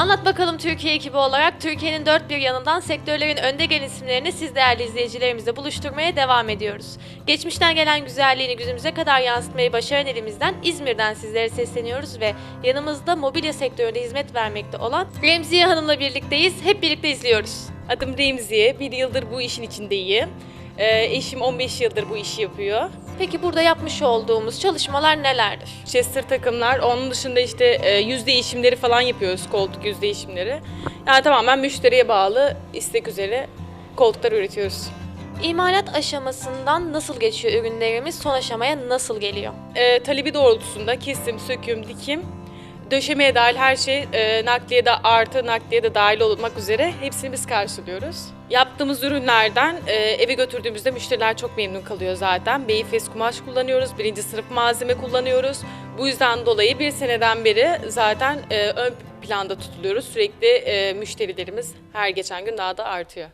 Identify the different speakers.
Speaker 1: Anlat Bakalım Türkiye ekibi olarak Türkiye'nin dört bir yanından sektörlerin önde gelen isimlerini siz değerli izleyicilerimizle buluşturmaya devam ediyoruz. Geçmişten gelen güzelliğini günümüze kadar yansıtmayı başaran elimizden İzmir'den sizlere sesleniyoruz ve yanımızda mobilya sektöründe hizmet vermekte olan Remziye Hanım'la birlikteyiz. Hep birlikte izliyoruz.
Speaker 2: Adım Remziye. Bir yıldır bu işin içindeyim. Ee, eşim 15 yıldır bu işi yapıyor.
Speaker 1: Peki burada yapmış olduğumuz çalışmalar nelerdir?
Speaker 2: Chester takımlar. Onun dışında işte e, yüz değişimleri falan yapıyoruz. Koltuk yüz değişimleri. Yani tamamen müşteriye bağlı istek üzere koltuklar üretiyoruz.
Speaker 1: İmalat aşamasından nasıl geçiyor ürünlerimiz, son aşamaya nasıl geliyor?
Speaker 2: Ee, talebi doğrultusunda kesim, söküm, dikim, döşemeye dahil her şey e, nakliye de artı nakliye de dahil olmak üzere hepsini biz karşılıyoruz. Yaptığımız ürünlerden e, eve götürdüğümüzde müşteriler çok memnun kalıyor zaten. Beyfes kumaş kullanıyoruz, birinci sınıf malzeme kullanıyoruz. Bu yüzden dolayı bir seneden beri zaten e, ön planda tutuluyoruz. Sürekli e, müşterilerimiz her geçen gün daha da artıyor.